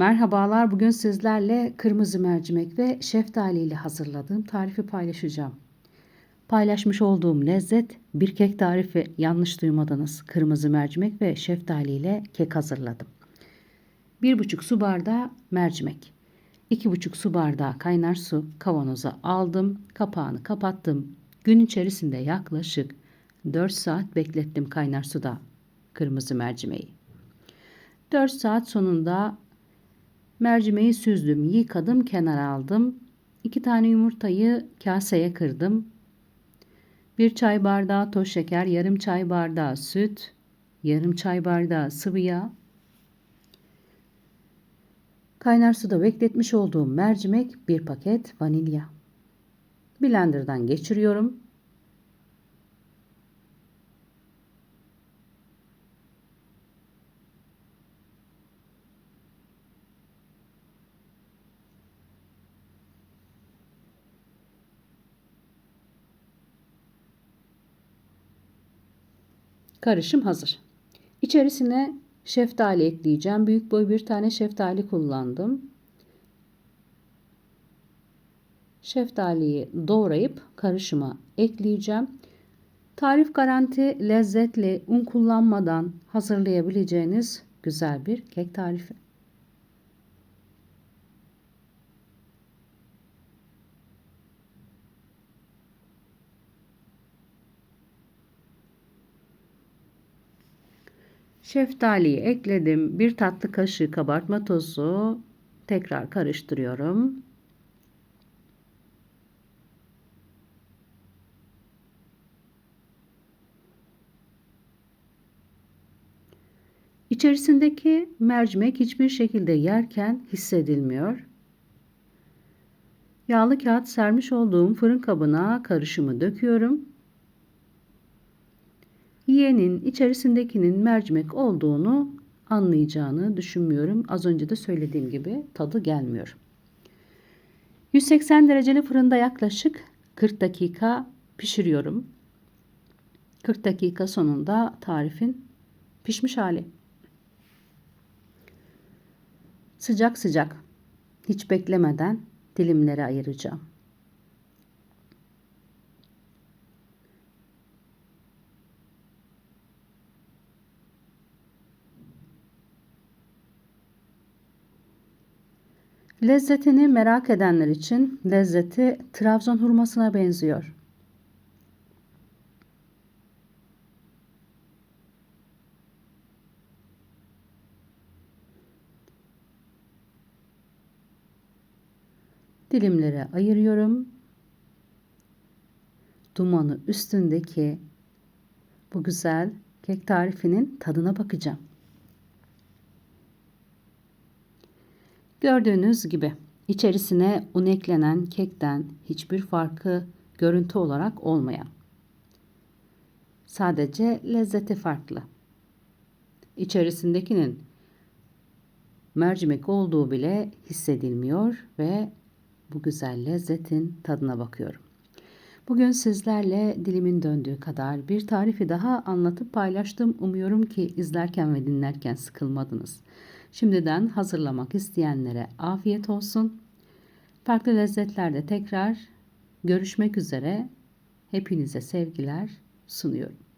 Merhabalar. Bugün sizlerle kırmızı mercimek ve şeftali ile hazırladığım tarifi paylaşacağım. Paylaşmış olduğum lezzet bir kek tarifi yanlış duymadınız. Kırmızı mercimek ve şeftali ile kek hazırladım. 1,5 su bardağı mercimek. 2,5 su bardağı kaynar su kavanoza aldım. Kapağını kapattım. Gün içerisinde yaklaşık 4 saat beklettim kaynar suda kırmızı mercimeği. 4 saat sonunda mercimeği süzdüm, yıkadım, kenara aldım. 2 tane yumurtayı kaseye kırdım. 1 çay bardağı toz şeker, yarım çay bardağı süt, yarım çay bardağı sıvı yağ. Kaynar suda bekletmiş olduğum mercimek, bir paket vanilya. Blender'dan geçiriyorum. Karışım hazır. İçerisine şeftali ekleyeceğim. Büyük boy bir tane şeftali kullandım. Şeftaliyi doğrayıp karışıma ekleyeceğim. Tarif garanti lezzetli un kullanmadan hazırlayabileceğiniz güzel bir kek tarifi. Şeftaliyi ekledim. Bir tatlı kaşığı kabartma tozu. Tekrar karıştırıyorum. İçerisindeki mercimek hiçbir şekilde yerken hissedilmiyor. Yağlı kağıt sermiş olduğum fırın kabına karışımı döküyorum yiyenin içerisindekinin mercimek olduğunu anlayacağını düşünmüyorum. Az önce de söylediğim gibi tadı gelmiyor. 180 dereceli fırında yaklaşık 40 dakika pişiriyorum. 40 dakika sonunda tarifin pişmiş hali. Sıcak sıcak hiç beklemeden dilimlere ayıracağım. Lezzetini merak edenler için lezzeti Trabzon hurmasına benziyor. Dilimlere ayırıyorum. Dumanı üstündeki bu güzel kek tarifinin tadına bakacağım. Gördüğünüz gibi içerisine un eklenen kekten hiçbir farkı görüntü olarak olmayan. Sadece lezzeti farklı. İçerisindekinin mercimek olduğu bile hissedilmiyor ve bu güzel lezzetin tadına bakıyorum. Bugün sizlerle dilimin döndüğü kadar bir tarifi daha anlatıp paylaştım. Umuyorum ki izlerken ve dinlerken sıkılmadınız. Şimdiden hazırlamak isteyenlere afiyet olsun. Farklı lezzetlerde tekrar görüşmek üzere. Hepinize sevgiler sunuyorum.